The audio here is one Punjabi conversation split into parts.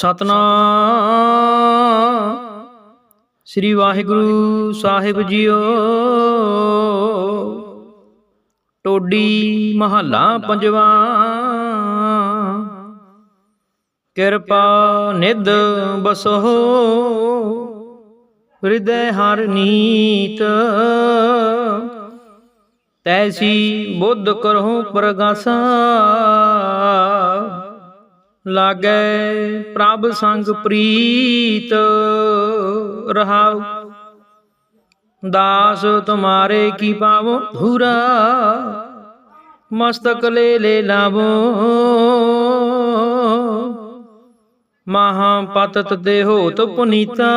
ਸਤਨਾਮ। ਸ੍ਰੀ ਵਾਹਿਗੁਰੂ ਸਾਹਿਬ ਜੀਓ। ਟੋਡੀ ਮਹੱਲਾ ਪੰਜਵਾ। ਕਿਰਪਾ ਨਿਦ ਬਸੋ। ਹਿਰਦੈ ਹਰ ਨੀਤ। ਤੈਸੀ ਬੁੱਧ ਕਰਹੁ ਪ੍ਰਗਾਸਾ। ਲਾਗੈ ਪ੍ਰਭ ਸੰਗ ਪ੍ਰੀਤ, ਰਹਾਉ। ਦਾਸ ਤੁਮਾਰੇ ਕੀ ਪਾਵੋ? ਧੂਰਾ, ਮਸਤਕ ਲੈ ਲੈ ਲਾਵੋ। ਮਹਾ ਪਤਤ ਦੇ ਪੁਨੀਤਾ,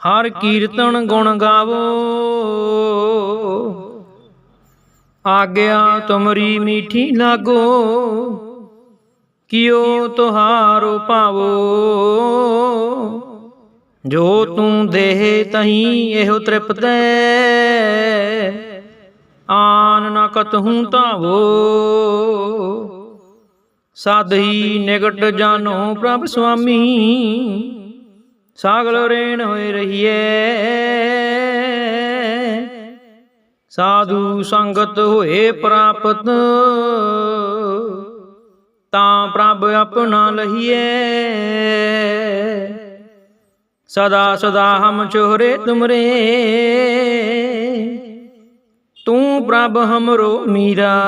ਹਰ ਕੀਰਤਨ ਗੁਣ ਗਾਵੋ। ਆਗਿਆ ਤੁਮਰੀ ਮੀਠੀ ਲਾਗੋ। ਕਿਉ ਤੁਹਾਰੋ ਪਾਵੋ ਜੋ ਤੂੰ ਦੇਹ ਤਹੀਂ ਇਹੋ ਤ੍ਰਿਪਤੈ ਆਨ ਨ ਕਤਹੂ ਧਾਵੋ। ਸਾਧਈ ਨਿਕਟ ਜਾਨੋ ਪ੍ਰਭ ਸੁਆਮੀ, ਸਾਗਲ ਰੇਣ ਹੋਏ ਰਹੀਏ ਸਾਧੂ ਸੰਗਤ ਹੋਏ ਪ੍ਰਾਪਤ ਤਾਂ ਪ੍ਰਭ ਆਪਣਾ ਲਹੀਏ ਸਦਾ ਸਦਾ ਹਮ ਚੋਹਰੇ ਤੁਮਰੇ। ਤੂੰ ਪ੍ਰਭ ਹਮਰੋ ਮੀਰਾ।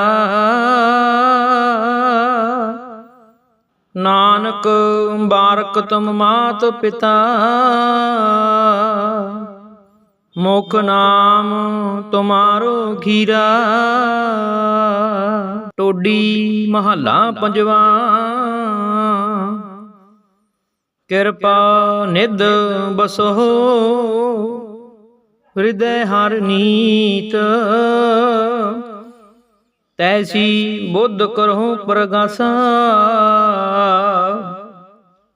ਨਾਨਕ ਬਾਰਕ ਤੁਮ ਮਾਤ ਪਿਤਾ। ਮੁਖ ਨਾਮ ਤੁਮਾਰੋ ਘੀਰਾ ਟੋਡੀ ਮਹੱਲਾ ਪੰਜਵਾ। ਕਿਰਪਾ ਨਿਦ ਬਸੋ, ਹਿਰਦੈ ਹਰ ਨੀਤ। ਤੈਸੀ ਬੁੱਧ ਕਰਹੁ ਪ੍ਰਗਾਸਾ।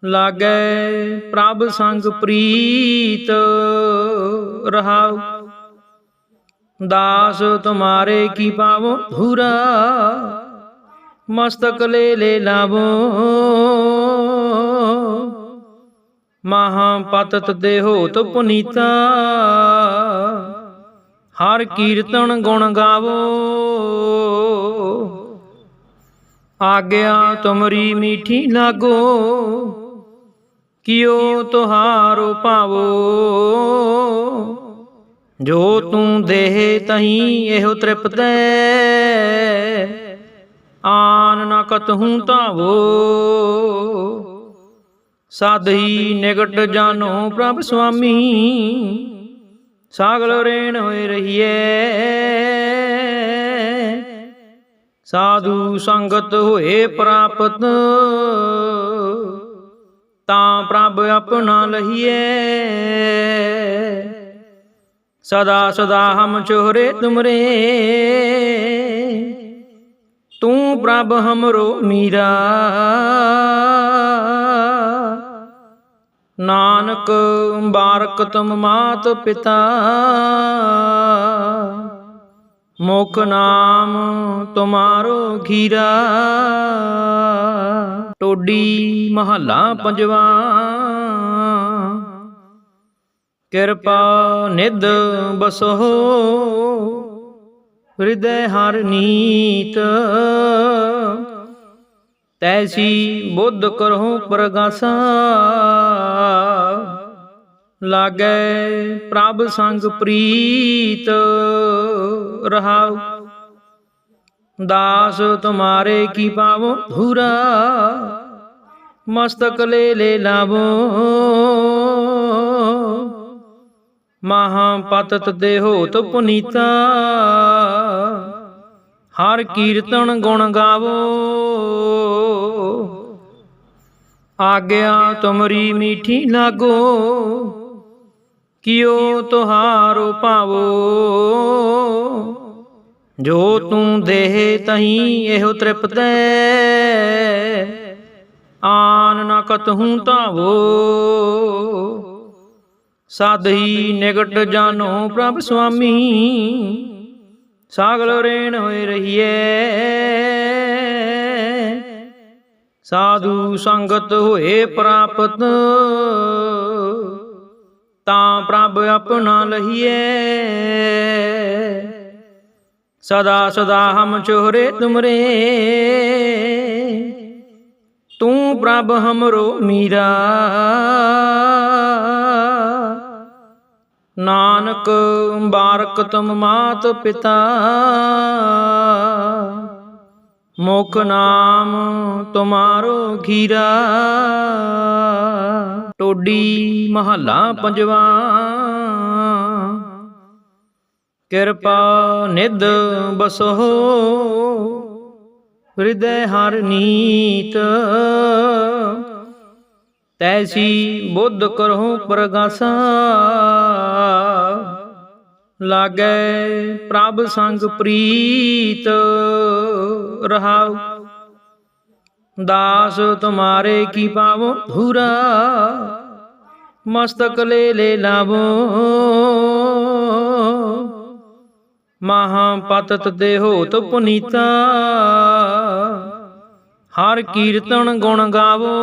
ਲਾਗੈ ਪ੍ਰਭ ਸੰਗ ਪ੍ਰੀਤ, ਰਹਾਉ। ਦਾਸ ਤੁਮਾਰੇ ਕੀ ਪਾਵੋ? ਧੂਰਾ, ਮਸਤਕ ਲੈ ਲੈ ਲਾਵੋ। ਮਹਾ ਪਤਤ ਦੇਹੋਤ ਪੁਨੀਤਾ, ਹਰ ਕੀਰਤਨ ਗੁਣ ਗਾਵੋ। ਆਗਿਆ ਤੁਮਰੀ ਮੀਠੀ ਲਾਗੋ। ਕਿਉ ਤੁਹਾਰੋ ਪਾਵੋ ਜੋ ਤੂੰ ਦੇਹ ਤਹੀਂ ਇਹੋ ਤ੍ਰਿਪਤੈ ਆਨ ਨ ਕਤਹੂ ਧਾਵੋ। ਸਾਧਈ ਨਿਕਟ ਜਾਨੋ ਪ੍ਰਭ ਸੁਆਮੀ, ਸਾਗਲ ਰੇਣ ਹੋਏ ਰਹੀਏ ਸਾਧੂ ਸੰਗਤ ਹੋਏ ਪ੍ਰਾਪਤ ਤਾਂ ਪ੍ਰਭ ਆਪਣਾ ਲਹੀਏ ਸਦਾ ਸਦਾ ਹਮ ਚੋਹਰੇ ਤੁਮਰੇ। ਤੂੰ ਪ੍ਰਭ ਹਮਰੋ ਮੀਰਾ। ਨਾਨਕ, ਬਾਰਕ ਤੁਮ ਮਾਤ ਪਿਤਾ। ਮੁਖ ਨਾਮ ਤੁਮਾਰੋ ਘੀਰਾ ਟੋਡੀ ਮਹੱਲਾ ਪੰਜਵਾ। ਕਿਰਪਾ ਨਿਦ ਬਸੋ, ਹਿਰਦੈ ਹਰ ਨੀਤ। ਤੈਸੀ ਬੁੱਧ ਕਰਹੁ ਪ੍ਰਗਾਸਾ। ਲਾਗੈ ਪ੍ਰਭ ਸੰਗ ਪ੍ਰੀਤ, ਰਹਾਉ। ਦਾਸ ਤੁਮਾਰੇ ਕੀ ਪਾਵੋ? ਧੂਰਾ, ਮਸਤਕ ਲੈ ਲੈ ਲਾਵੋ। ਮਹਾ ਪਤਤ ਦੇ ਪੁਨੀਤਾ, ਹਰ ਕੀਰਤਨ ਗੁਣ ਗਾਵੋ। ਆਗਿਆ ਤੁਮਰੀ ਮੀਠੀ ਲਾਗੋ। ਕਿਉ ਤੁਹਾਰੋ ਪਾਵੋ ਜੋ ਤੂੰ ਦੇਹ ਤਹੀਂ ਇਹੋ ਤ੍ਰਿਪਤੈ, ਆਨ ਨ ਕਤਹੂ ਧਾਵੋ। ਸਾਧਈ ਨਿਕਟ ਜਾਨੋ ਪ੍ਰਭ ਸੁਆਮੀ, ਸਾਗਲ ਰੇਣ ਹੋਏ ਰਹੀਏ ਸਾਧੂ ਸੰਗਤ ਹੋਏ ਪ੍ਰਾਪਤ ਤਾਂ ਪ੍ਰਭ ਆਪਣਾ ਲਹੀਏ ਸਦਾ ਸਦਾ ਹਮ ਚੋਰੇ ਤੁਮਰੇ। ਤੂੰ ਪ੍ਰਭ ਹਮਰੋ ਮੀਰਾ। ਨਾਨਕ ਬਾਰਕ ਤੁਮ ਮਾਤ ਪਿਤਾ। ਮੁਖ ਨਾਮ ਤੁਮਾਰੋ ਖੀਰਾ। ਟੋਡੀ ਮਹੱਲਾ ਪੰਜਵਾ। ਕਿਰਪਾ ਨਿਦ ਬਸੋ, ਹਿਰਦੈ ਹਰ ਨੀਤ। ਤੈਸੀ ਬੁੱਧ ਕਰਹੁ ਪ੍ਰਗਾਸਾ। ਲਾਗੈ ਪ੍ਰਭ ਸੰਗ ਪ੍ਰੀਤ, ਰਹਾਉ। ਦਾਸ ਤੁਮਾਰੇ ਕੀ ਪਾਵੋ ਧੂਰਾ ਮਸਤਕ ਲੈ ਲੈ ਲਾਵੋ। ਮਹਾ ਪਤਤ ਦੇਹੋਤ ਪੁਨੀਤਾ, ਹਰ ਕੀਰਤਨ ਗੁਣ ਗਾਵੋ।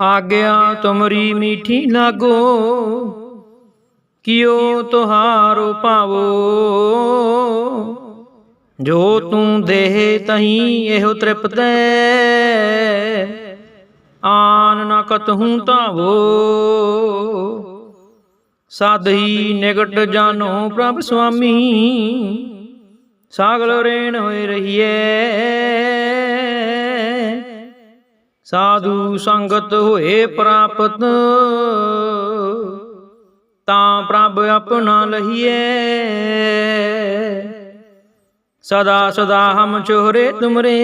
ਆਗਿਆ ਤੁਮਰੀ ਮੀਠੀ ਲਾਗੋ। ਕਿਉ ਤੁਹਾਰੋ ਪਾਵੋ ਜੋ ਤੂੰ ਦੇਹ ਤਹੀਂ ਇਹੋ ਤ੍ਰਿਪਤੈ ਆਨ ਨ ਕਤਹੂ ਧਾਵੋ ਸਾਧਈ ਨਿਕਟ ਜਾਨੋ ਪ੍ਰਭ ਸੁਆਮੀ। ਸਾਗਲ ਰੇਣ ਹੋਏ ਰਹੀਏ ਸਾਧੂ ਸੰਗਤ ਹੋਏ ਪ੍ਰਾਪਤ। ਤਾਂ ਪ੍ਰਭ ਆਪਣਾ ਲਹੀਏ ਸਦਾ ਸਦਾ ਹਮ ਚੋਹਰੇ ਤੁਮਰੇ।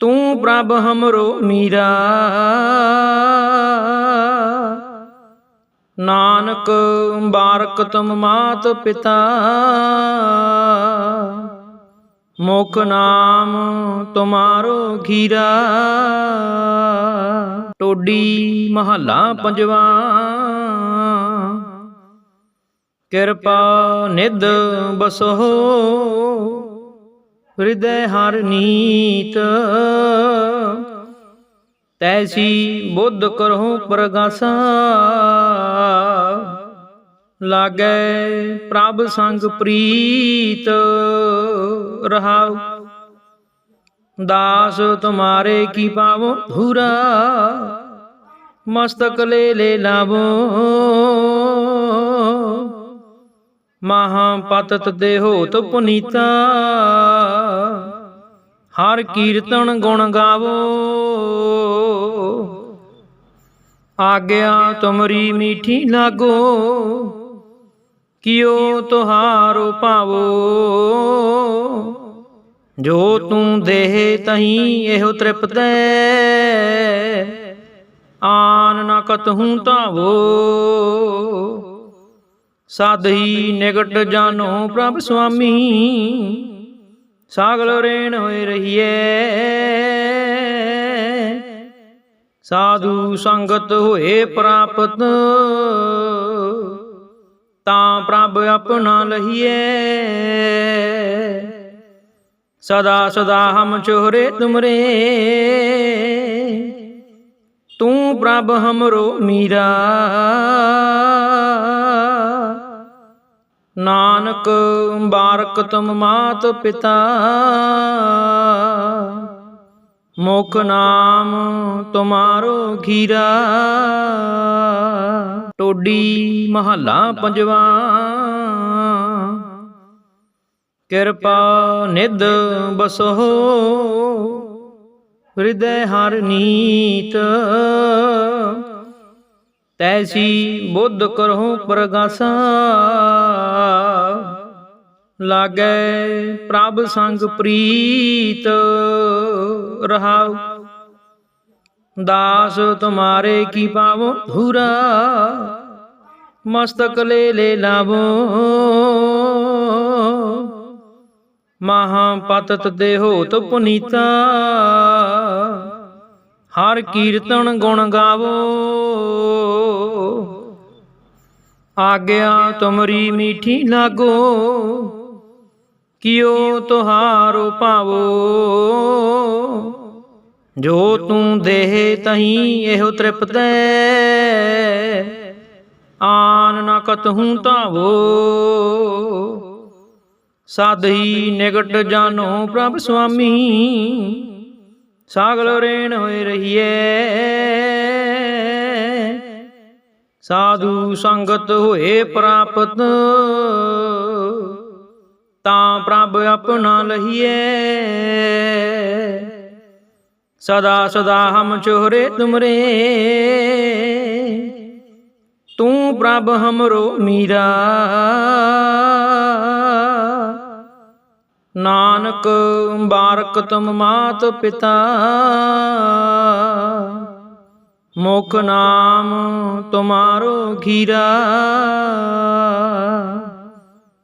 ਤੂੰ ਪ੍ਰਭ ਹਮਰੋ ਮੀਰਾ। ਨਾਨਕ ਬਾਰਕ ਤੁਮ ਮਾਤ ਪਿਤਾ। ਮੁਖ ਨਾਮ ਤੁਮਾਰੋ ਘੀਰਾ ਟੋਡੀ ਮਹੱਲਾ ਪੰਜਵਾ। ਕਿਰਪਾ ਨਿਧ ਬਸੋ ਹਿਰਦੈ ਹਰ ਨੀਤ। ਤੈਸੀ ਬੁੱਧ ਕਰਹੁ ਪ੍ਰਗਾਸਾ। ਲਾਗੈ ਪ੍ਰਭ ਸੰਗ ਪ੍ਰੀਤ, ਰਹਾਉ। ਦਾਸ ਤੁਮਾਰੇ ਕੀ ਪਾਵੋ ਧੂਰਾ ਮਸਤਕ ਲੈ ਲੈ ਲਾਵੋ। ਮਹਾ ਪਤਤ ਦੇਹੋਤ ਪੁਨੀਤਾ, ਹਰ ਕੀਰਤਨ ਗੁਣ ਗਾਵੋ। ਆਗਿਆ ਤੁਮਰੀ ਮੀਠੀ ਲਾਗੋ। ਕਿਉ ਤੁਹਾਰੋ ਪਾਵੋ ਜੋ ਤੂੰ ਦੇਹ ਤਹੀਂ ਇਹੋ ਤ੍ਰਿਪਤੈ। ਆਨ ਨ ਕਤਹੂ ਧਾਵੋ ਸਾਧਈ ਨਿਕਟ ਜਾਨੋ ਪ੍ਰਭ ਸੁਆਮੀ, ਸਾਗਲ ਰੇਣ ਹੋਏ ਰਹੀਏ ਸਾਧੂ ਸੰਗਤ ਹੋਏ ਪ੍ਰਾਪਤ ਤਾਂ ਪ੍ਰਭ ਆਪਣਾ ਲਹੀਏ ਸਦਾ ਸਦਾ ਹਮ ਚੋਰੇ ਤੁਮਰੇ। ਤੂੰ ਪ੍ਰਭ ਹਮਰੋ ਮੀਰਾ। ਨਾਨਕ ਬਾਰਕ ਤੁਮ ਮਾਤ ਪਿਤਾ। ਮੁਖ ਨਾਮ ਤੁਮਾਰੋ ਖੀਰਾ। ਟੋਡੀ ਮਹੱਲਾ ਪੰਜਵਾ। ਕਿਰਪਾ ਨਿਧ ਬਸੋ, ਹਿਰਦੈ ਹਰ ਨੀਤ। ਤੈਸੀ ਬੁੱਧ ਕਰਹੁ ਪ੍ਰਗਾਸਾ। ਲਾਗੈ ਪ੍ਰਭ ਸੰਗ ਪ੍ਰੀਤ, ਰਹਾਉ। ਦਾਸ ਤੁਮਾਰੇ ਕੀ ਪਾਵੋ ਧੂਰਾ ਮਸਤਕ ਲੈ ਲੈ ਲਾਵੋ। ਮਹਾ ਪਤਤ ਦੇਹੋਤ ਪੁਨੀਤਾ, ਹਰ ਕੀਰਤਨ ਗੁਣ ਗਾਵੋ। ਆਗਿਆ ਤੁਮਰੀ ਮੀਠੀ ਲਾਗੋ। ਕਿਉ ਤੁਹਾਰੋ ਭਾਵੋ, ਜੋ ਤੂੰ ਦੇਹ ਤਹੀਂ ਇਹੋ ਤ੍ਰਿਪਤੈ ਆਨ ਨ ਕਤਹੂ ਧਾਵੋ ਹੀ ਨਿਕਟ ਜਾਨੋ ਪ੍ਰਭ ਸੁਆਮੀ, ਸਾਗਲ ਰੇਣ ਹੋਏ ਰਹੀਏ ਸਾਧੂ ਸੰਗਤ ਹੋਏ ਪ੍ਰਾਪਤ ਤਾਂ ਪ੍ਰਭ ਆਪਣਾ ਲਹੀਏ ਸਦਾ ਸਦਾ ਹਮ ਚੋਹਰੇ ਤੁਮਰੇ। ਤੂੰ ਪ੍ਰਭ ਹਮਰੋ ਮੀਰਾ। ਨਾਨਕ ਬਾਰਕ ਤੁਮ ਮਾਤ ਪਿਤਾ। ਮੁਖ ਨਾਮ ਤੁਮਾਰੋ ਖੀਰਾ।